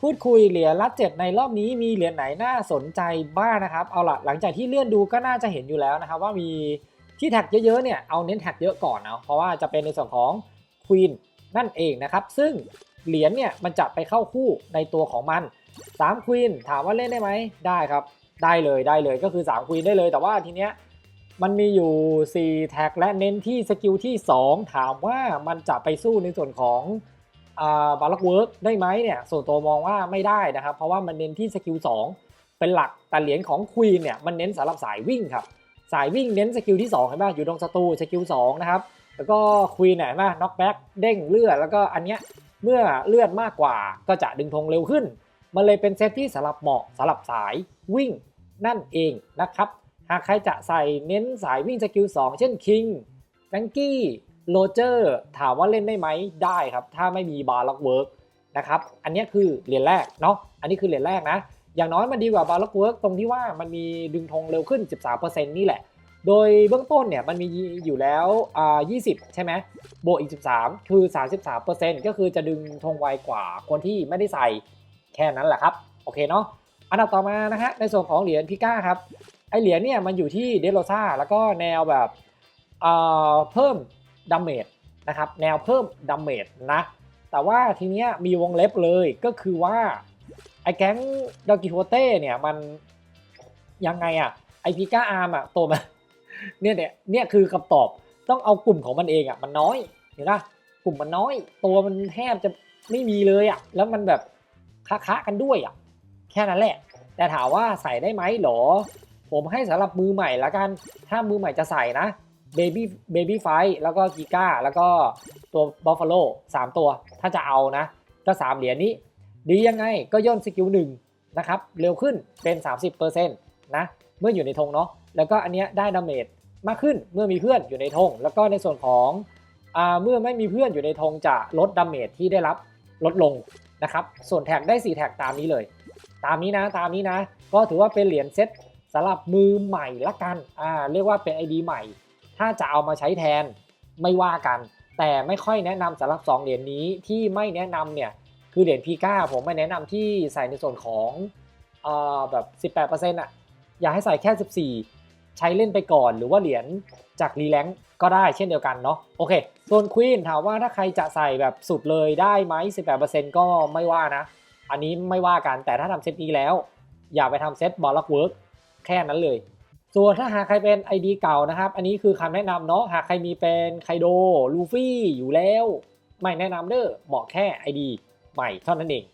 พูดคุยเหรียญละเจ็ดในรอบนี้มีเหรียญไหนน่าสนใจบ้างนะครับ เอาละหลังจากที่เลื่อนดูก็น่าจะเห็นอยู่แล้วนะครับ ว่ามีที่แท็กเยอะๆเนี่ยเอาเน้นแท็กเยอะก่อนเอาเพราะว่าจะเป็นในส่วนของควีนนั่นเองนะครับ ซึ่งเหรียญเนี่ยมันจะไปเข้าคู่ในตัวของมัน3ควีนถามว่าเล่นได้ไหมได้ครับ ได้เลยได้เลยก็คือ3ควีนได้เลย แต่ว่าทีเนี้ยมันมีอยู่ 4 แท็กและเน้นที่สกิลที่ 2 ถามว่ามันจะไปสู้ในส่วนของ บาร์ล็อกเวิร์กได้ไหมเนี่ยส่วนตัวมองว่าไม่ได้นะครับ เพราะว่ามันเน้นที่สกิล2เป็นหลักแต่เหรียญของควีนเนี่ยมันเน้นสำหรับสายวิ่งครับสายวิ่งเน้นสกิลที่2เห็นไหมอยู่ตรงศัตรูสกิล2นะครับแล้วก็ควีนเนี่ยเห็นไหมน็อกแบ็กเด้งเลือดแล้วก็อันเนี้ยเมื่อเลือดมากกว่าก็จะดึงธงเร็วขึ้น มันเลยเป็นเซตที่สำหรับเหมาะสำหรับสายวิ่งนั่นเองนะครับ หากใครจะใส่เน้นสายวิ่งสกิล2เช่นคิงแบงกี้ โรเจอร์ถามว่าเล่นได้ไหมได้ครับ ถ้าไม่มีบาร์ล็อกเวิร์กนะครับ อันนี้คือเหรียญแรกเนาะ อันนี้คือเหรียญแรกนะ อย่างน้อยมันดีกว่าบาร์ล็อกเวิร์กตรงที่ว่ามันมีดึงธงเร็วขึ้น 13%นี่แหละ โดยเบื้องต้นเนี่ยมันมีอยู่แล้วอ่า20 ใช่ไหมบวกอีก 13 คือ 33%ก็คือจะดึงธงไวกว่าคนที่ไม่ได้ใส่แค่นั้นแหละครับ โอเคเนาะ อันดับต่อมานะฮะในส่วนของเหรียญพิก้าครับ ไอเหรียญเนี่ยมันอยู่ที่เดโรซาแล้วก็แนวแบบเอ่อเพิ่ม ดาเมจนะครับแนวเพิ่มดาเมจนะแต่ว่าทีเนี้ยมีวงเล็บเลยก็คือว่า ไอแก๊งดอกิโฮเต้เนี่ยมันยังไงอะไอพิก้าอาร์มอะตัวมันเนี่ยเนี่ยเนี่ยคือคำตอบต้องเอากลุ่มของมันเองอะมันน้อยเห็นปะกลุ่มมันน้อย ตัวมันแทบจะไม่มีเลยอะแล้วมันแบบค้าๆกันด้วยอะแค่นั้นแหละ แต่ถามว่าใส่ได้ไหมหรอ ผมให้สำหรับมือใหม่ละกัน ถ้ามือใหม่จะใส่นะ Baby Baby f i แล้วก็กิก้าแล้วก็ตัว Buffalo 3ตัว ถ้าจะเอานะ ก็3เหรียญนี้ ดียังไงก็ย่นสกิลหนึ่งนะครับ เร็วขึ้นเป็น 30%นะเมื่ออยู่ในธงเนาะแล้วก็อันเนี้ยได้ดาเมจมากขึ้นเมื่อมีเพื่อนอยู่ในธงแล้วก็ในส่วนของอ่าเมื่อไม่มีเพื่อนอยู่ในธงจะลดดาเมจที่ได้รับลดลงนะครับ ส่วนแท็กได้ 4 แท็กตามนี้เลย ตามนี้นะตามนี้นะ ก็ถือว่าเป็นเหรียญเซ็ตสำหรับมือใหม่ละกันอ่าเรียกว่าเป็น ID ใหม่ ถ้าจะเอามาใช้แทนไม่ว่ากัน แต่ไม่ค่อยแนะนำสำหรับ 2 เหรียญนี้ที่ไม่แนะนำเนี่ยคือเหรียญพีก้าผมไม่แนะนำที่ใส่ในส่วนของเอ่อแบบ18%อะอยากให้ใส่แค่ 14 ใช้เล่นไปก่อนหรือว่าเหรียญจากรีแลงก็ได้เช่นเดียวกันเนาะโอเค ส่วนควีนถามว่าถ้าใครจะใส่แบบสุดเลยได้ไหม18%ก็ไม่ว่านะ อันนี้ไม่ว่ากันแต่ถ้าทำเซตนี้แล้ว อย่าไปทำเซตบอลล็อกเวิร์กแค่นั้นเลย ส่วนถ้าหากใครเป็น ID เก่านะครับ อันนี้คือคำแนะนำเนาะ หากใครมีเป็นไคโดลูฟี่อยู่แล้ว ไม่แนะนำเด้อเหมาะแค่ ID ใหม่เท่านั้นเอง